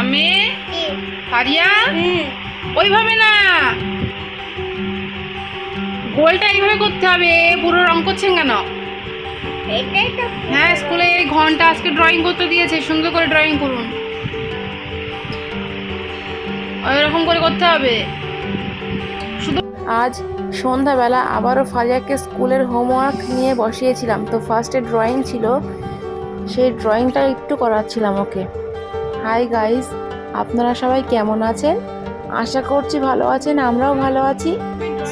আমি? হুম ওইভাবে না। গোলটা এইভাবে করতে হবে পুরো রং করছেন কেন? হ্যাঁ স্কুলে এই ঘণ্টা আজকে ড্রয়িং করতে দিয়েছে সুন্দর করে ড্রয়িং করুন। ওইরকম করে করতে হবে। শুধু আজ সন্ধ্যাবেলা আবারও ফালিয়াকে স্কুলের হোমওয়ার্ক নিয়ে বসিয়েছিলাম। তো ফার্স্টে ড্রয়িং ছিল সেই ড্রয়িংটা একটু করাচ্ছিলাম ওকে। হাই গাইস আপনারা সবাই কেমন আছেন? আশা করছি ভালো আছেন, আমরাও ভালো আছি।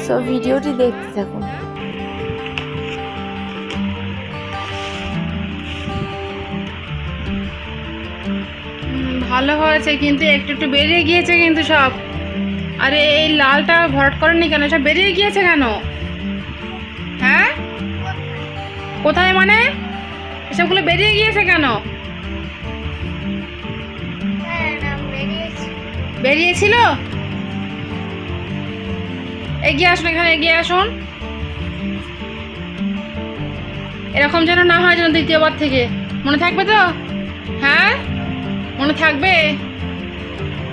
সো ভিডিওটি দেখতে থাকুন। ভালো হয়েছে কিন্তু, একটু একটু বেরিয়ে গিয়েছে কিন্তু সব। আরে, এই লালটা ভরাট করেনি কেন? সব বেরিয়ে গিয়েছে কেন? হ্যাঁ? কোথায় মানে? এসবগুলো বেরিয়ে গিয়েছে কেন? বেরিয়েছিল? এগিয়ে আসুন এখানে, এগিয়ে আসুন। এরকম যেন না হয় যেন দ্বিতীয়বার থেকে। মনে থাকবে তো? হ্যাঁ? মনে থাকবে?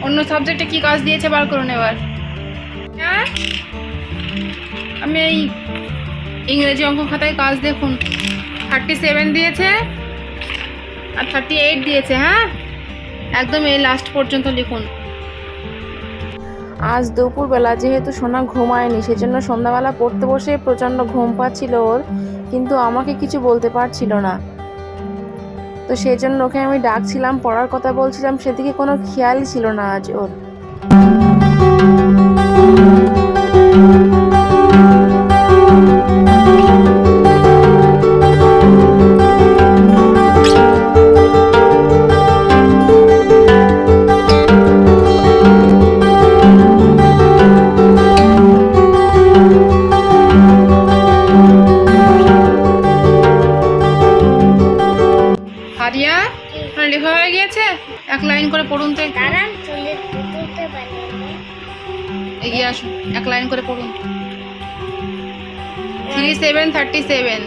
অন্য সাবজেক্টে কি কাজ দিয়েছে বার করুন এবার। হ্যাঁ? আমি এই ইংরেজি অঙ্ক খাতায় কাজ দেখুন। থার্টি সেভেন দিয়েছে আর থার্টি এইট দিয়েছে হ্যাঁ? একদম এই লাস্ট পর্যন্ত লিখুন। আজ দুপুরবেলা যেহেতু সোনা ঘুমায়নি, সেজন্য সন্ধ্যাবেলা পড়তে বসে প্রচণ্ড ঘুম পাচ্ছিল ওর, কিন্তু আমাকে কিছু বলতে পারছিল না। তো সেই জন্য ওকে আমি ডাকছিলাম, পড়ার কথা বলছিলাম, সেদিকে কোনো খেয়ালই ছিল না আজ ওর। এক লাইন করে পড়ুন তো এগিয়ে আসুন এক লাইন করে পড়ুন। Three seven thirty seven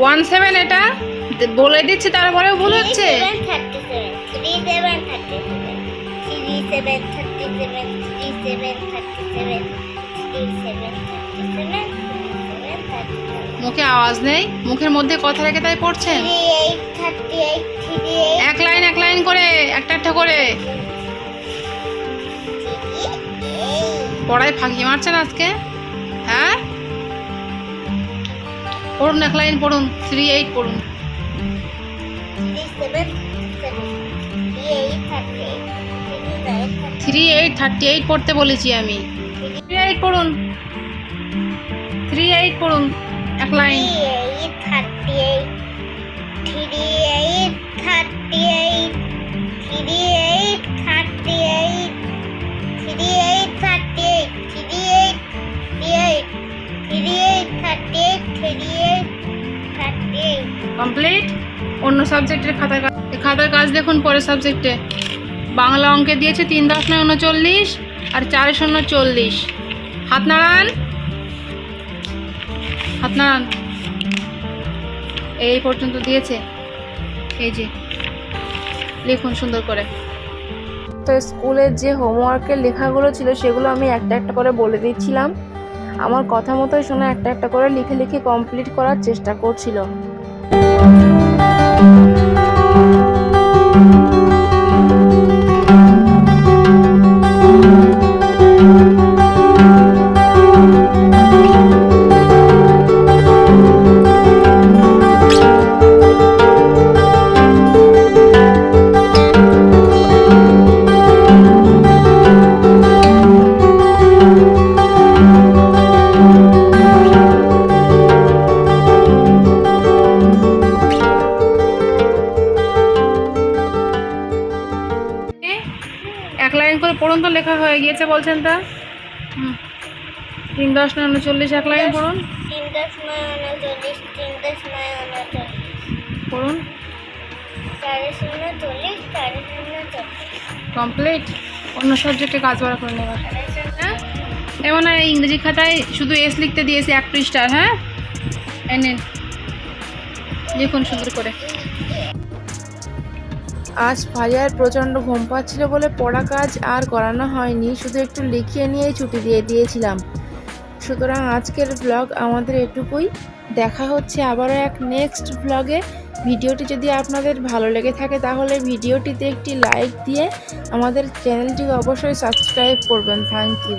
one seven এটা? বলে দিচ্ছে তারপরেও ভুল হচ্ছে। মুখে আওয়াজ নেই মুখের মধ্যে কথা রেখে তাই পড়ছেন? 38 এক লাইন এক লাইন করে একটা একটা করে। পড়ায় ফাঁকি মারছেন আজকে? হ্যাঁ? পড়ুন এক লাইন পড়ুন থ্রি এইট পড়ুন। থ্রি এইট থার্টি এইট পড়তে বলেছি আমি। থ্রি এইট পড়ুন। থ্রি এইট পড়ুন এক line. three eight thirty eight, three complete? অন্য সাবজেক্টের খাতার কাজ খাতার কাজ দেখুন পরের সাবজেক্টে। বাংলা অঙ্কে দিয়েছে তিন দশ নয় উনচল্লিশ আর চারে শূন্য চল্লিশ। হাত নাড়ান হাত নাড়ান এই পর্যন্ত দিয়েছে। এই যে লিখুন সুন্দর করে। তো স্কুলের যে হোমওয়ার্কের লেখাগুলো ছিল সেগুলো আমি একটা একটা করে বলে দিচ্ছিলাম। আমার কথা মতোই শোনা একটা একটা করে লিখে লিখে কমপ্লিট করার চেষ্টা করছিল। পড়ুন তো লেখা হয়ে গিয়েছে বলছেন তা। তিন দশ নয় উনচল্লিশ এক লাইন পড়ুন। তিন দশ নয় উনচল্লিশ তিন দশ নয় উনচল্লিশ। পড়ুন। কমপ্লিট। অন্য সাবজেক্টে কাজ বার করে নেবার হ্যাঁ? এমন আর ইংরেজি খাতায় শুধু এস লিখতে দিয়েছি এক পৃষ্ঠার হ্যাঁ? এই নিন। লিখুন সুন্দর করে। আজ ফারিয়ার প্রচণ্ড ঘুম পাচ্ছিল বলে পড়া কাজ আর করানো হয়নি, শুধু একটু লিখিয়ে নিয়েই ছুটি দিয়ে দিয়েছিলাম। সুতরাং আজকের ব্লগ আমাদের এটুকুই। দেখা হচ্ছে আবারও এক নেক্সট ব্লগে ভিডিওটি যদি আপনাদের ভালো লেগে থাকে তাহলে ভিডিওটিতে একটি লাইক দিয়ে আমাদের চ্যানেলটিকে অবশ্যই সাবস্ক্রাইব করবেন। Thank you